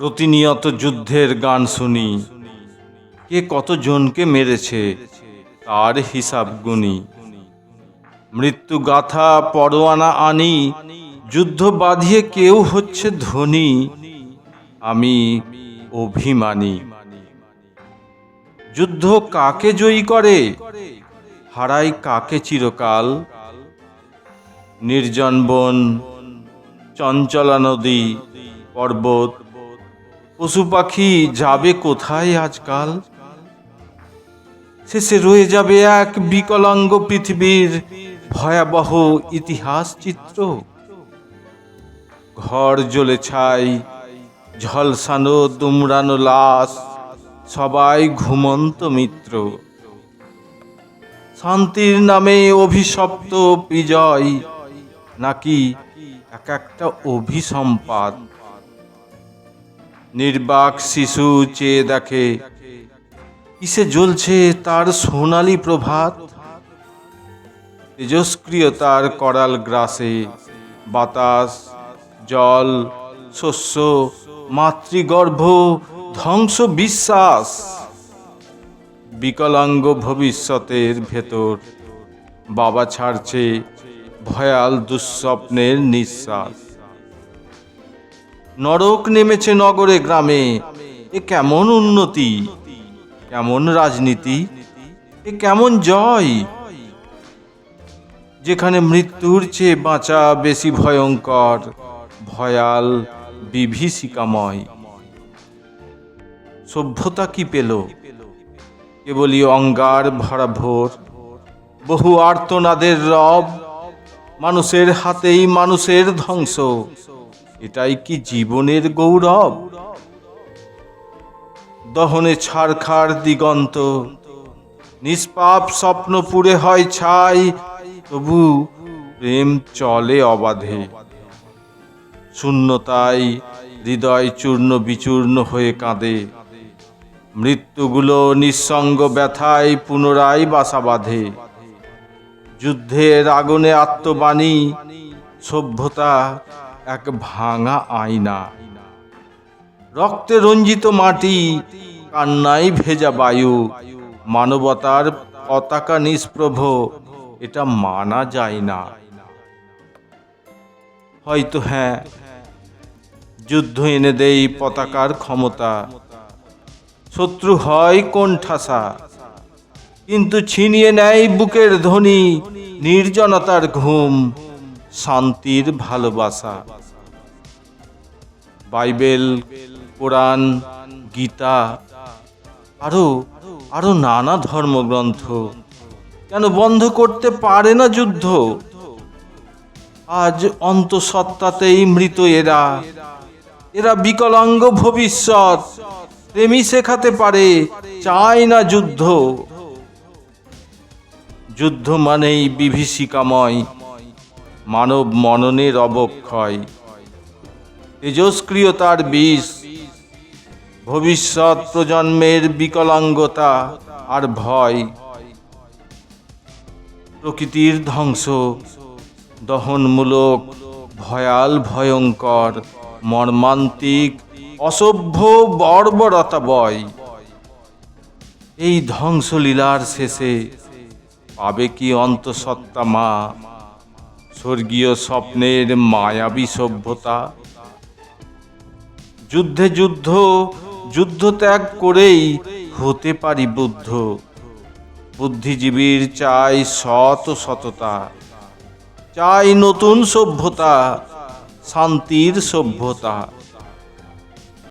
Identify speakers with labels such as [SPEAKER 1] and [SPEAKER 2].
[SPEAKER 1] প্রতিনিয়ত যুদ্ধের গান শুনি। কে কতজনকে মেরেছে, তার হিসাব গুনি। মৃত্যু গাথা পরোয়ানা আনি, যুদ্ধ বাঁধিয়ে কেউ হচ্ছে ধনী। আমি অভিমানী। যুদ্ধ কাকে জয়ী করে, হারাই কাকে চিরকাল? নির্জন বন, চঞ্চলা নদী, পর্বত পশু পাখি যাবে কোথায় আজকাল? শেষে রয়ে যাবে এক বিকলাঙ্গ পৃথিবীর ভয়াবহ ইতিহাস চিত্র। ঘর জ্বলে ছাই, ঝলসানো দুমড়ানো লাশ, সবাই ঘুমন্ত মিত্র। শান্তির নামে অভিশপ্ত বিজয়, নাকি এক একটা অভিসম্পাদ নির্বাক শিশু চেয়ে দেখে, কিসে জ্বলছে তার সোনালী প্রভাত? তেজস্ক্রিয়তার করাল গ্রাসে বাতাস, জল, শস্য, মাতৃগর্ভ ধ্বংস বিশ্বাস বিকলাঙ্গ ভবিষ্যতের ভেতর বাবা ছাড়ছে ভয়াল দুঃস্বপ্নের নিঃশ্বাস। নরক নেমেছে নগরে গ্রামে। এ কেমন উন্নতি? কেমন রাজনীতি? এ কেমন জয়? যেখানে মৃত্যুর চেয়ে বাঁচা বেশি ভয়ঙ্কর, ভয়াল, বিভীষিকাময়। সভ্যতা কি পেল? কেবলই অঙ্গার ভরা ভোর, বহু আর্তনাদের রব, মানুষের হাতেই মানুষের ধ্বংস। এটাই কি জীবনের গৌরব? দহনে ছাড়খাড় দিগন্ত, নিষ্পাপ স্বপ্ন পুড়ে হয় ছাই, তবু প্রেম চলে অবাধে। শূন্যতায় হৃদয় চূর্ণ বিচূর্ণ হয়ে কাঁদে। মৃত্যুগুলো নিঃসঙ্গ ব্যথায় পুনরায় বাসা বাঁধে। যুদ্ধের আগুনে আত্মবাণী, সভ্যতা এক ভাঙা আয়না। রক্তে রঞ্জিত মাটি, কান্নায় ভেজা বায়ু, মানবতার পতাকা নিষ্প্রভ, এটা মানা যায় না। হয়তো হ্যাঁ যুদ্ধ এনে দেই পতাকার ক্ষমতা। শত্রু হয় কোণঠাসা, কিন্তু ছিনিয়ে নেয় বুকের ধ্বনি, নির্জনতার ঘুম। শান্তির ভালোবাসা। বাইবেল, কোরআন, গীতা, আরও আরও নানা ধর্মগ্রন্থ। কেন বন্ধ করতে পারে না যুদ্ধ? আজ অন্তঃসত্ত্বাতেই মৃত এরা। এরা বিকলাঙ্গ ভবিষ্যৎ। প্রেমী শেখাতে পারে, চায় না যুদ্ধ। যুদ্ধ মানেই বিভীষিকাময়। মানব মননের অবক্ষয়। তেজস্ক্রিয়তার বিষ ভবিষ্যৎ প্রজন্মের বিকলাঙ্গতা আর ভয়। প্রকৃতির ধ্বংস। দহনমূলক, ভয়াল, ভয়ঙ্কর, মর্মান্তিক, অসভ্য, বর্বরতা বয়। এই ধ্বংসলীলার শেষে পাবে কি অন্তঃসত্ত্বা মা? স্বর্গীয় স্বপ্নের মায়াবী সভ্যতা। যুদ্ধে যুদ্ধ যুদ্ধ ত্যাগ করেই হতে পারি বুদ্ধ। বুদ্ধিজীবীর চাই সত সততা, চাই নতুন সভ্যতা, শান্তির সভ্যতা।